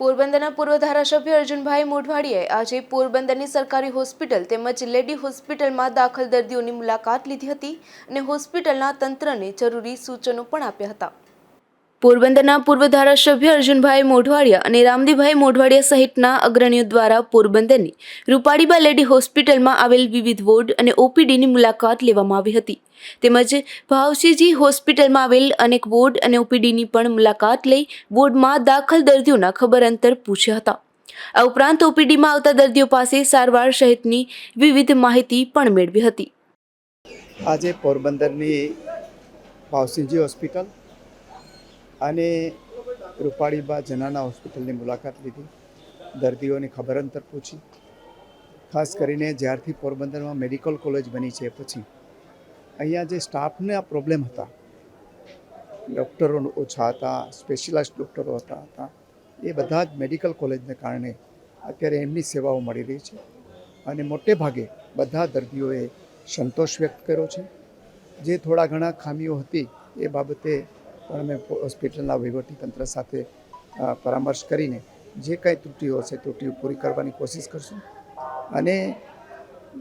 પોરબંદરના પૂર્વ ધારાસભ્ય અર્જુનભાઈ મોઢવાડીએ આજે પોરબંદરની સરકારી હોસ્પિટલ તેમજ લેડી હોસ્પિટલમાં દાખલ દર્દીઓની મુલાકાત લીધી હતી અને હોસ્પિટલના તંત્રને જરૂરી સૂચનો પણ આપ્યા હતા. પોરબંદરના પૂર્વ ધારાસભ્ય અર્જુનભાઈ મોઢવાડિયા અને રામદીભાઈ મોઢવાડિયા સહિતના અગ્રણીઓ દ્વારા પોરબંદરની રૂપાળીબા લેડી હોસ્પિટલમાં આવેલ વિવિધ વોર્ડ અને ઓપીડીની મુલાકાત લેવામાં આવી હતી. તેમજ ભાવસીજી હોસ્પિટલમાં આવેલ અનેક વોર્ડ અને ઓપીડીની પણ મુલાકાત લઈ વોર્ડમાં દાખલ દર્દીઓના ખબર અંતર પૂછ્યા હતા. આ ઉપરાંત ઓપીડીમાં આવતા દર્દીઓ પાસે સારવાર સહિતની વિવિધ માહિતી પણ મેળવી હતી. આજે પોરબંદરની ભાવસિંહજી હોસ્પિટલ અને રૂપાળીબા જનાના હોસ્પિટલની મુલાકાત લીધી. દર્દીઓની ખબર અંતર પૂછી. ખાસ કરીને જ્યારથી પોરબંદરમાં મેડિકલ કોલેજ બની છે પછી. અહીંયા જે સ્ટાફના પ્રોબ્લેમ હતા, ડૉક્ટરો ઓછા હતા સ્પેશિયલાઇઝ ડૉક્ટરો હતા હતા, એ બધા જ મેડિકલ કોલેજને કારણે અત્યારે એમની સેવાઓ મળી રહી છે. અને મોટે ભાગે બધા દર્દીઓએ સંતોષ વ્યક્ત કર્યો છે. જે થોડા ઘણા ખામીઓ હતી એ બાબતે પણ અમે હોસ્પિટલના વહીવટીતંત્ર સાથે પરામર્શ કરીને જે કાંઈ ત્રુટીઓ હશે ત્રુટીઓ પૂરી કરવાની કોશિશ કરશું. અને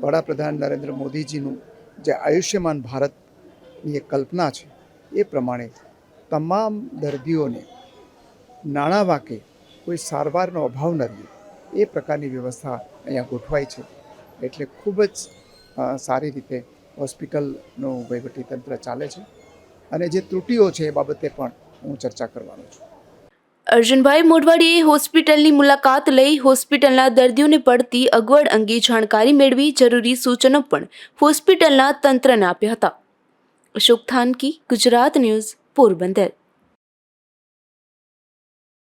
વડાપ્રધાન નરેન્દ્ર મોદીજીનું જે આયુષ્યમાન ભારતની એક કલ્પના છે, એ પ્રમાણે તમામ દર્દીઓને નાણાં વાકે કોઈ સારવારનો અભાવ ન રહે, એ પ્રકારની વ્યવસ્થા અહીંયા ગોઠવાઈ છે. એટલે ખૂબ જ સારી રીતે હોસ્પિટલનું વહીવટીતંત્ર ચાલે છે. અને જે ત્રુટીઓ છે એ બાબતે પણ હું ચર્ચા કરવાનો છું. અર્જુનભાઈ મોઢવાડીએ હોસ્પિટલની મુલાકાત લઈ હોસ્પિટલના દર્દીઓને પડતી અગવડ અંગે જાણકારી મેળવી જરૂરી સૂચનો પણ હોસ્પિટલના તંત્રને આપ્યા હતા. અશોક થાનકી, ગુજરાત ન્યૂઝ, પોરબંદર.